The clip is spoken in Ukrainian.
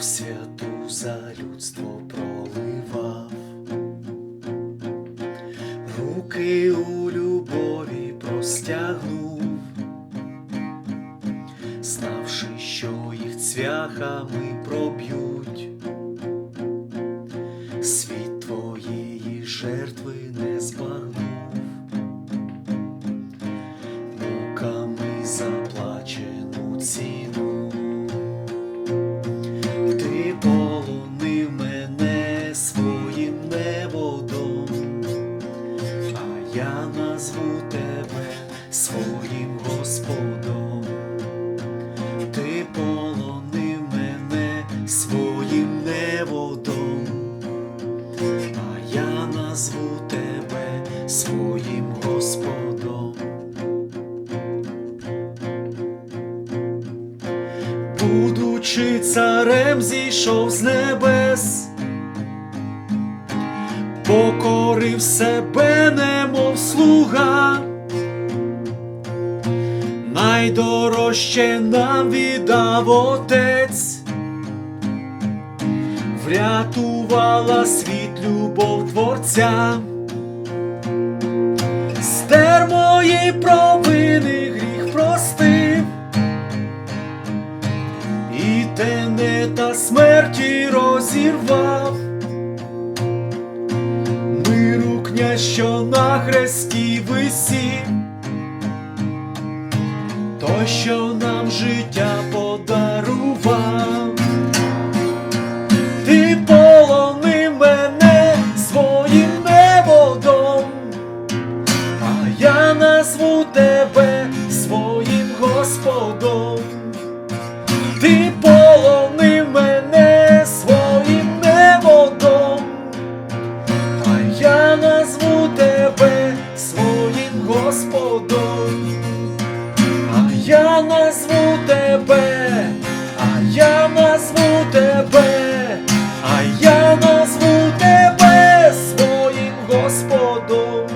кров святу за людство проливав, руки у любові простягнув, знавши, що їх цвяхами проб'ють, світ твоєї жертви не збагнув, я назву тебе своїм Господом. Ти полонив мене своїм неводом, а я назву тебе своїм Господом. Будучи царем, зійшов з небес, покорив себе, немов слуга, найдорожче нам віддав отець, врятувала світ любов Творця, стер мої провини, гріх простив. І тенета смерті розірвав, миру що на хресті висів, той, що нам життя подарував, ти полонив мене своїм неводом, а я назву тебе своїм Господом. Ти полонив мене своїм неводом, а я назву назву тебе, а я назву тебе, а я назву тебе своїм Господом.